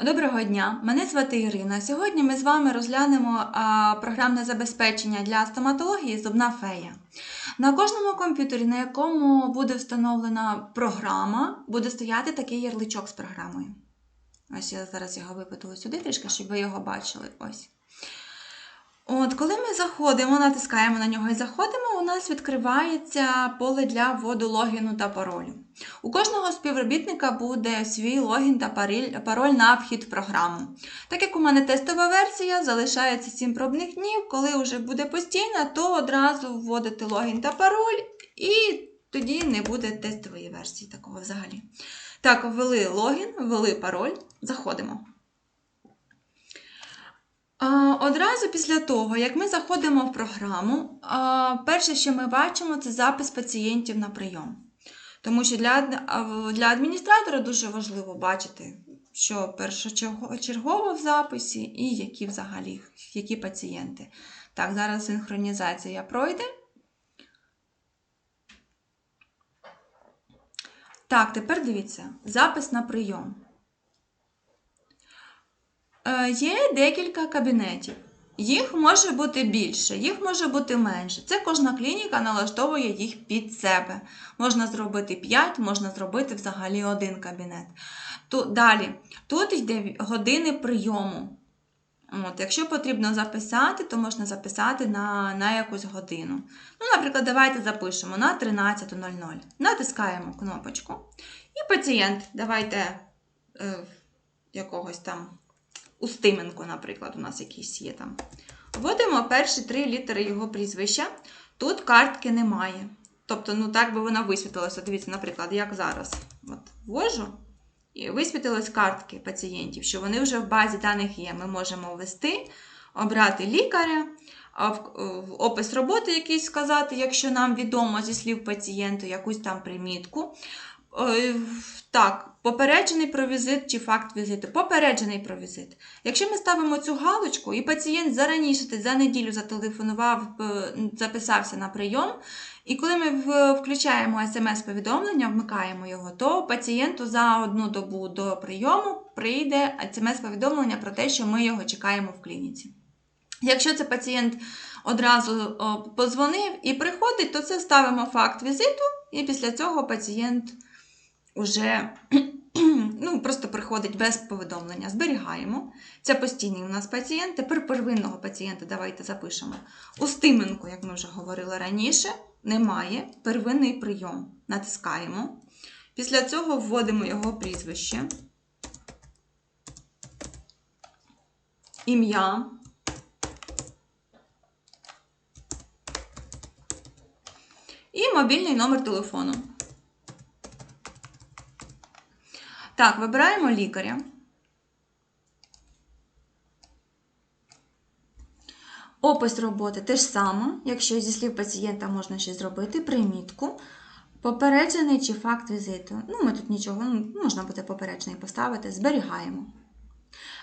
Доброго дня, мене звати Ірина. Сьогодні ми з вами розглянемо програмне забезпечення для стоматології Зубна фея. На кожному комп'ютері, на якому буде встановлена програма, буде стояти такий ярличок з програмою. Ось я зараз його випитую сюди трішки, щоб ви його бачили. Ось. От, коли ми заходимо, натискаємо на нього і заходимо, у нас відкривається поле для вводу логіну та паролю. У кожного співробітника буде свій логін та пароль на вхід в програму. Так як у мене тестова версія, залишається 7 пробних днів. Коли вже буде постійна, то одразу вводити логін та пароль, і тоді не буде тестової версії такого взагалі. Так, ввели логін, ввели пароль, заходимо. Одразу після того, як ми заходимо в програму, перше, що ми бачимо, це запис пацієнтів на прийом. Тому що для, для адміністратора дуже важливо бачити, що першочергово в записі і які взагалі які пацієнти. Так, зараз синхронізація пройде. Так, тепер дивіться, запис на прийом. Е, Є декілька кабінетів. Їх може бути більше, їх може бути менше. Це кожна клініка налаштовує їх під себе. Можна зробити 5, можна зробити взагалі один кабінет. Тут, далі, тут йде години прийому. От, якщо потрібно записати, то можна записати на, на якусь годину. Ну, наприклад, давайте запишемо на 13.00. Натискаємо кнопочку. І пацієнт, давайте е, якогось там Устименко, наприклад, у нас якийсь є там. Вводимо перші три літери його прізвища. Тут картки немає. Тобто, ну так би вона висвітилася. Дивіться, наприклад, як зараз. От, ввожу, і висвітились картки пацієнтів, що вони вже в базі даних є. Ми можемо ввести, обрати лікаря, в, опис роботи якийсь сказати, якщо нам відомо зі слів пацієнта, якусь там примітку. Е, Так, попереджений про візит чи факт візиту. Попереджений про візит. Якщо ми ставимо цю галочку, і пацієнт зараніше за неділю зателефонував, е, записався на прийом, і коли ми включаємо смс-повідомлення, вмикаємо його, то пацієнту за одну добу до прийому прийде смс-повідомлення про те, що ми його чекаємо в клініці. Якщо це пацієнт одразу позвонив і приходить, то це ставимо факт візиту, і після цього пацієнт уже ну, просто приходить без повідомлення. Зберігаємо. Це постійний у нас пацієнт. Тепер первинного пацієнта давайте запишемо. Устименко, як ми вже говорили раніше, немає. Первинний прийом. Натискаємо. Після цього вводимо його прізвище, ім'я. І мобільний номер телефону. Так, вибираємо лікаря. Опис роботи те ж саме, якщо зі слів пацієнта можна щось зробити, примітку. Попереджений чи факт візиту. Ну, ми тут нічого, ну, можна буде попереджений поставити, зберігаємо.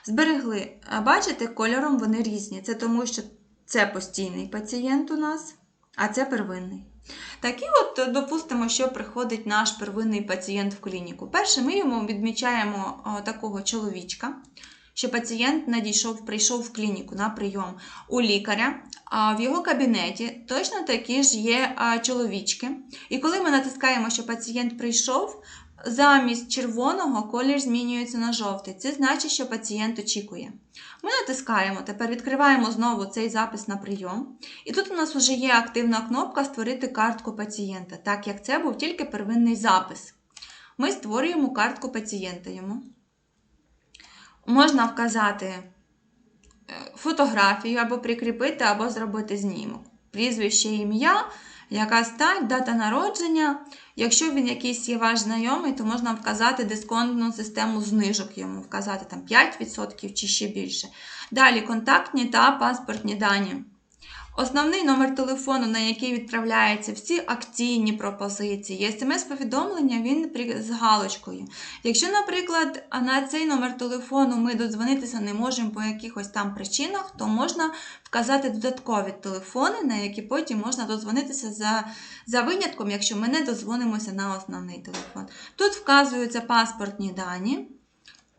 Зберегли. А бачите, кольором вони різні. Це тому, що це постійний пацієнт у нас, а це первинний. Так і от допустимо, що приходить наш первинний пацієнт в клініку. Перше, ми йому відмічаємо такого чоловічка, що пацієнт надійшов, прийшов в клініку на прийом у лікаря. А в його кабінеті точно такі ж є чоловічки. І коли ми натискаємо, що пацієнт прийшов, замість червоного колір змінюється на жовтий. Це значить, що пацієнт очікує. Ми натискаємо, тепер відкриваємо знову цей запис на прийом. І тут у нас вже є активна кнопка Створити картку пацієнта, так як це був тільки первинний запис. Ми створюємо картку пацієнта йому. Можна вказати е, фотографію або прикріпити, або зробити знімок. Прізвище, ім'я, яка стать, дата народження. Якщо він якийсь є ваш знайомий, то можна вказати дисконтну систему знижок йому, вказати там 5% чи ще більше. Далі контактні та паспортні дані. Основний номер телефону, на який відправляються всі акційні пропозиції, смс-повідомлення він з галочкою. Якщо, наприклад, на цей номер телефону ми додзвонитися не можемо по якихось там причинах, то можна вказати додаткові телефони, на які потім можна додзвонитися за, за винятком, якщо ми не дозвонимося на основний телефон. Тут вказуються паспортні дані.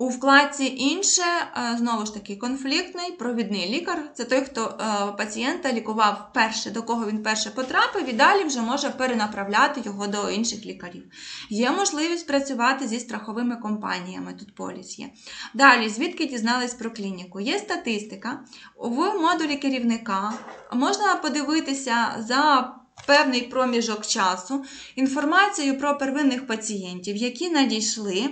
У вкладці інше, е, знову ж таки, конфліктний провідний лікар це той, хто е, пацієнта лікував вперше, до кого він перше потрапив, і далі вже може перенаправляти його до інших лікарів. Є можливість працювати зі страховими компаніями, тут поліс є. Далі, звідки дізнались про клініку? Є статистика. В модулі керівника можна подивитися за певний проміжок часу інформацію про первинних пацієнтів, які надійшли.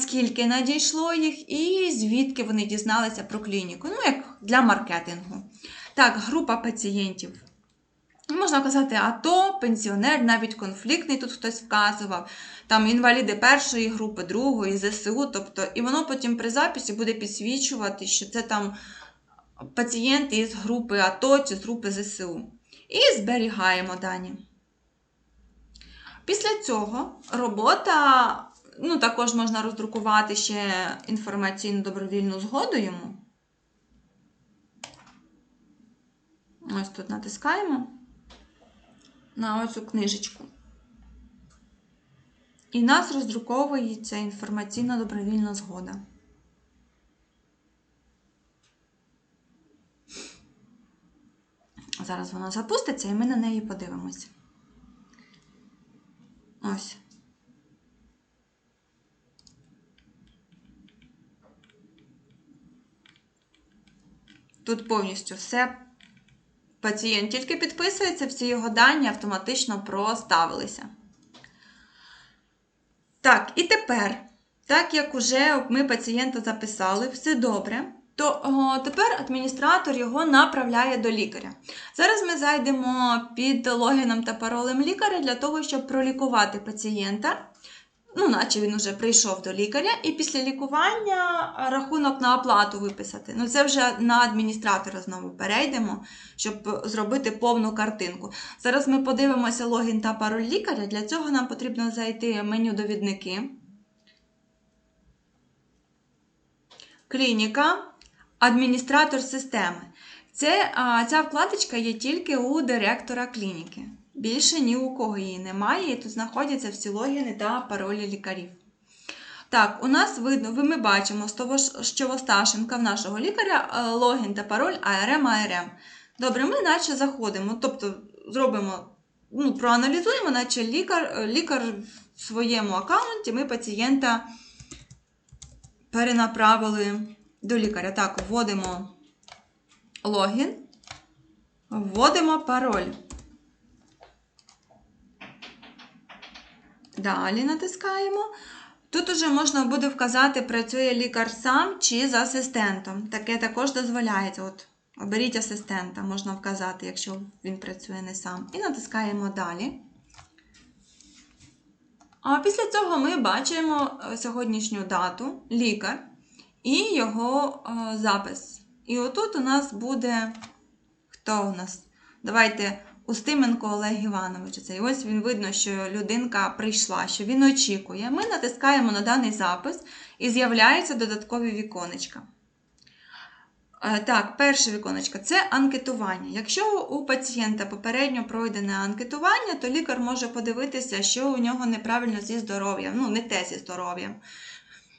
Скільки надійшло їх і звідки вони дізналися про клініку. Ну, як для маркетингу. Так, група пацієнтів. Можна казати, АТО, пенсіонер, навіть конфліктний тут хтось вказував, там інваліди першої групи, другої, ЗСУ. Тобто, і воно потім при записі буде підсвічувати, що це там пацієнти із групи АТО чи з групи ЗСУ. І зберігаємо дані. Після цього робота Ну, також можна роздрукувати ще інформаційну добровільну згоду йому. Ось тут натискаємо на оцю книжечку. І нас роздруковується інформаційна добровільна згода. Зараз вона запуститься і ми на неї подивимося. Ось. Тут повністю все. Пацієнт тільки підписується, всі його дані автоматично проставилися. Так, і тепер, так як уже ми пацієнта записали, все добре, то о, тепер адміністратор його направляє до лікаря. Зараз ми зайдемо під логіном та паролем лікаря для того, щоб пролікувати пацієнта ну, наче він вже прийшов до лікаря, і після лікування рахунок на оплату виписати. Ну, це вже на адміністратора знову перейдемо, щоб зробити повну картинку. Зараз ми подивимося логін та пароль лікаря. Для цього нам потрібно зайти в меню довідники. Клініка, адміністратор системи. Це, Ця вкладочка є тільки у директора клініки. Більше ні у кого її немає, і тут знаходяться всі логіни та паролі лікарів. Так, у нас видно, ми бачимо, що Восташенка в нашого лікаря е, логін та пароль ARM ARM. Добре, ми наче заходимо, тобто зробимо, ну, проаналізуємо, наче лікар, е, лікар в своєму аккаунті ми пацієнта перенаправили до лікаря. Так, вводимо логін, вводимо пароль. Далі натискаємо. Тут уже можна буде вказати, працює лікар сам чи з асистентом. Таке також дозволяється. От, Оберіть асистента, можна вказати, якщо він працює не сам. І натискаємо далі. А після цього ми бачимо е, сьогоднішню дату, лікар і його е, запис. І отут у нас буде. Хто у нас? Давайте Устименко Олег Іванович. Це. І ось він видно, що людинка прийшла, що він очікує. Ми натискаємо на даний запис і з'являються додаткові віконечка. Е, так, перше віконечко це анкетування. Якщо у пацієнта попередньо пройдене анкетування, то лікар може подивитися, що у нього неправильно зі здоров'ям, ну, не те зі здоров'ям.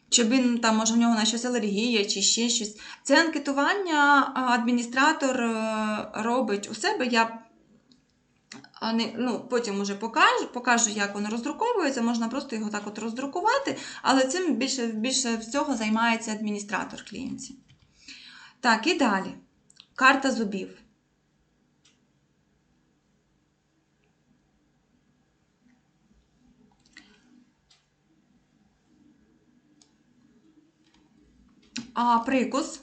Чи він там, може, у нього на щось алергія, чи ще щось. Це анкетування адміністратор е, робить у себе. Я а не, ну, Потім уже покажу, покажу, як воно роздруковується, можна просто його так от роздрукувати, але цим більше більше всього займається адміністратор клієнтів. Так, і далі. Карта зубів. А прикус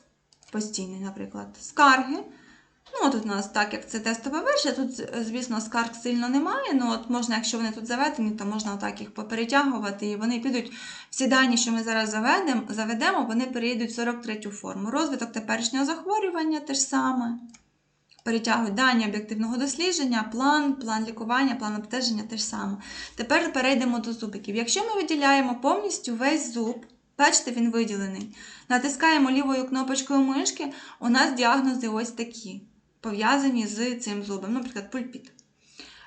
постійний, наприклад, скарги. Ну, Тут у нас, так як це тестова версія, тут, звісно, скарг сильно немає. Ну, от можна, якщо вони тут заведені, то можна так їх поперетягувати, і вони підуть. Всі дані, що ми зараз заведемо, вони перейдуть в 43 форму. Розвиток теперішнього захворювання те ж саме. Перетягують дані об'єктивного дослідження, план, план лікування, план обстеження те ж саме. Тепер перейдемо до зубиків. Якщо ми виділяємо повністю весь зуб, бачите, він виділений. Натискаємо лівою кнопочкою мишки, у нас діагнози ось такі пов'язані з цим зубом, наприклад, пульпіт.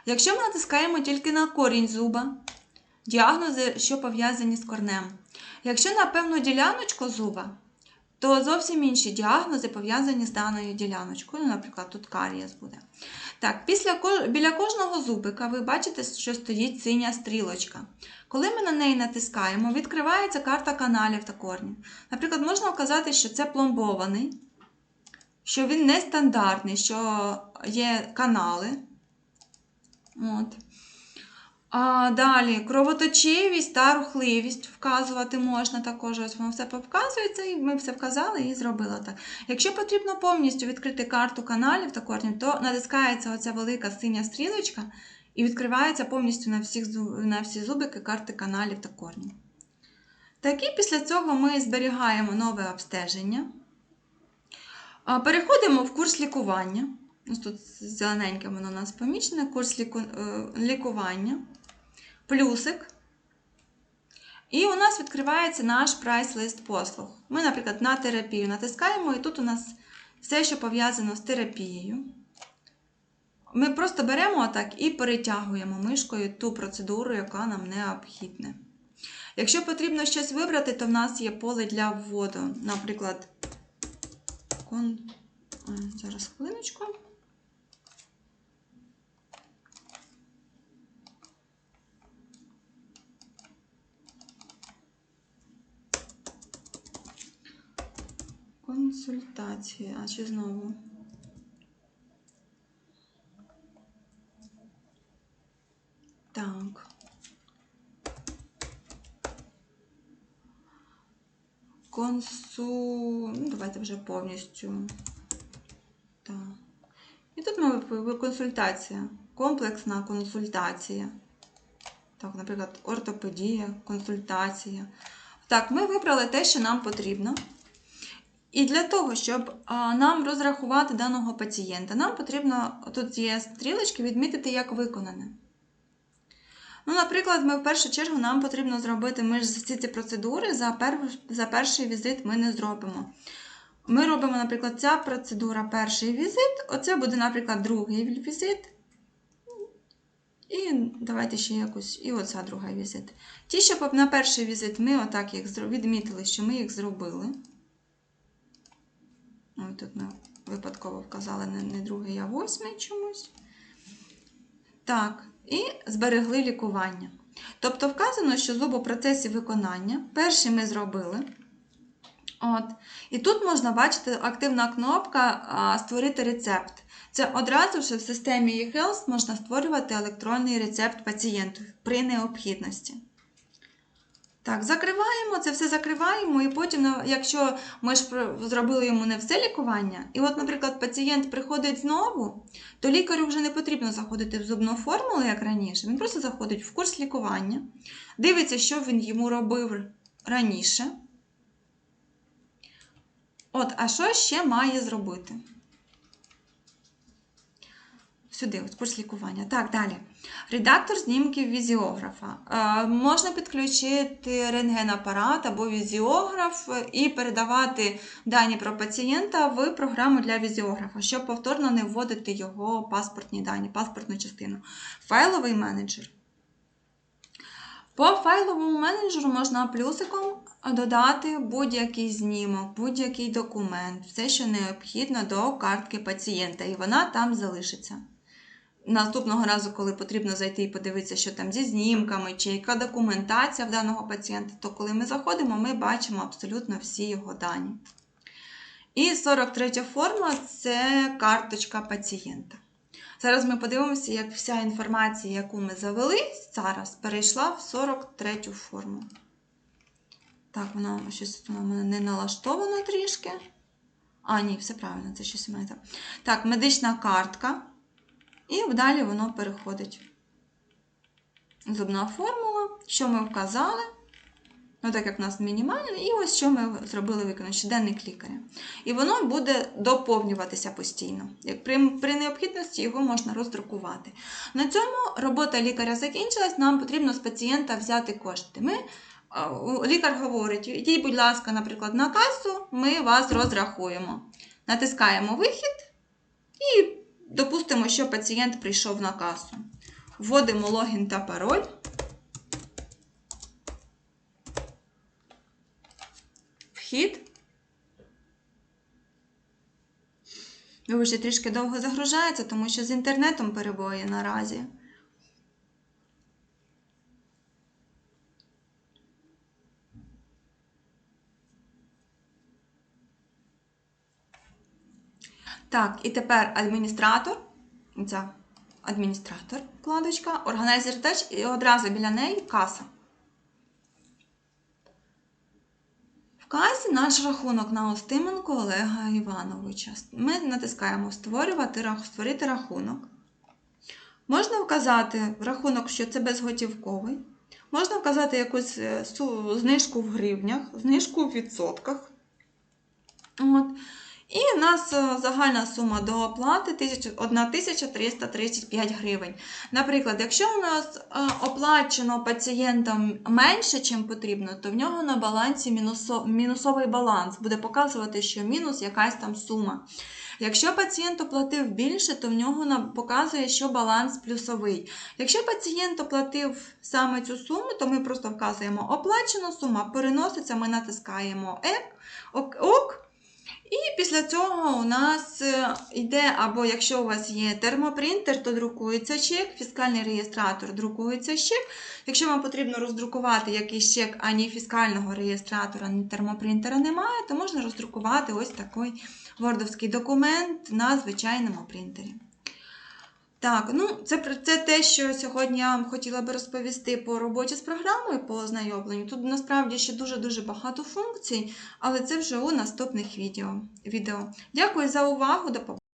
Якщо ми натискаємо тільки на корінь зуба, діагнози, що пов'язані з корнем. Якщо на певну діляночку зуба, то зовсім інші діагнози пов'язані з даною діляночкою. Ну, наприклад, тут карієс буде. Так, після, біля кожного зубика ви бачите, що стоїть синя стрілочка. Коли ми на неї натискаємо, відкривається карта каналів та корнів. Наприклад, можна вказати, що це пломбований, що він нестандартний, що є канали. От. А далі кровоточивість та рухливість вказувати можна також. Ось воно все повказується, і ми все вказали і зробили так. Якщо потрібно повністю відкрити карту каналів та корнів, то натискається оця велика синя стрілочка і відкривається повністю на, всіх, на всі зубики карти каналів та корнів. Так, і після цього ми зберігаємо нове обстеження. Переходимо в курс лікування. Ось тут зелененьке воно у нас помічене, курс е, лікування, плюсик. І у нас відкривається наш прайс-лист послуг. Ми, наприклад, на терапію натискаємо, і тут у нас все, що пов'язано з терапією. Ми просто беремо отак і перетягуємо мишкою ту процедуру, яка нам необхідна. Якщо потрібно щось вибрати, то в нас є поле для вводу. Наприклад, кон... Зараз хвилиночку. Консультації. А чи знову? Так. Консу. Ну, давайте вже повністю. Так. І тут ми консультація. Комплексна консультація. Так, наприклад, ортопедія, консультація. Так, ми вибрали те, що нам потрібно. І для того, щоб нам розрахувати даного пацієнта, нам потрібно, тут є стрілочки, відмітити, як виконане. Ну, наприклад, ми в першу чергу нам потрібно зробити, ми ж всі ці процедури за, пер, за перший візит ми не зробимо. Ми робимо, наприклад, ця процедура перший візит, оце буде, наприклад, другий візит. І давайте ще якось, і оця друга візит. Ті, що на перший візит ми отак їх відмітили, що ми їх зробили. Ой, тут ми випадково вказали не другий, а восьмий чомусь. Так, і зберегли лікування. Тобто вказано, що зуб у процесі виконання. Перший ми зробили. От. І тут можна бачити активна кнопка Створити рецепт. Це одразу ж в системі eHealth можна створювати електронний рецепт пацієнту при необхідності. Так, закриваємо, це все закриваємо, і потім, на- якщо ми ж зробили йому не все лікування, і от, наприклад, пацієнт приходить знову, то лікарю вже не потрібно заходити в зубну формулу, як раніше. Він просто заходить в курс лікування, дивиться, що він йому робив раніше. От, а що ще має зробити? Сюди, ось курс лікування. Так, далі. Редактор знімків візіографа. Е, можна підключити рентгенапарат або візіограф і передавати дані про пацієнта в програму для візіографа, щоб повторно не вводити його паспортні дані, паспортну частину. Файловий менеджер. По файловому менеджеру можна плюсиком додати будь-який знімок, будь-який документ, все, що необхідно до картки пацієнта, і вона там залишиться. Наступного разу, коли потрібно зайти і подивитися, що там зі знімками, чи яка документація в даного пацієнта, то коли ми заходимо, ми бачимо абсолютно всі його дані. І 43 форма це карточка пацієнта. Зараз ми подивимося, як вся інформація, яку ми завели зараз, перейшла в 43 форму. Так, вона щось в мене не налаштовано трішки. А, ні, все правильно, це щось у там. Так, медична картка. І далі воно переходить. Зубна формула, що ми вказали. Ну, так як в нас мінімальне, і ось що ми зробили виконано, щоденник лікаря. І воно буде доповнюватися постійно. Як при, при необхідності його можна роздрукувати. На цьому робота лікаря закінчилась, нам потрібно з пацієнта взяти кошти. Ми, лікар говорить: йдіть, будь ласка, наприклад, на касу, ми вас розрахуємо. Натискаємо вихід і допустимо, що пацієнт прийшов на касу. Вводимо логін та пароль. вхід. Вибачте, трішки довго загружається, тому що з інтернетом перебої наразі. Так, і тепер адміністратор. Ця адміністратор, вкладочка, органайзер теж, і одразу біля неї каса. В касі наш рахунок на Остименко Олега Івановича. Ми натискаємо Створювати, створити рахунок. Можна вказати рахунок, що це безготівковий. Можна вказати якусь е, знижку в гривнях, знижку в відсотках. От. І у нас е, загальна сума до оплати 1335 гривень. Наприклад, якщо у нас е, оплачено пацієнтам менше, чим потрібно, то в нього на балансі мінусовий баланс буде показувати, що мінус якась там сума. Якщо пацієнт оплатив більше, то в нього показує, що баланс плюсовий. Якщо пацієнт оплатив саме цю суму, то ми просто вказуємо оплачена сума, переноситься, ми натискаємо ок. І після цього у нас е, йде, або якщо у вас є термопринтер, то друкується чек, фіскальний реєстратор друкується чек. Якщо вам потрібно роздрукувати якийсь чек, а ні фіскального реєстратора, ні термопринтера немає, то можна роздрукувати ось такий вордовський документ на звичайному принтері. Так, ну це, це те, що сьогодні я вам хотіла би розповісти по роботі з програмою, по ознайомленню. Тут насправді ще дуже-дуже багато функцій, але це вже у наступних відео. відео. Дякую за увагу. До побачення.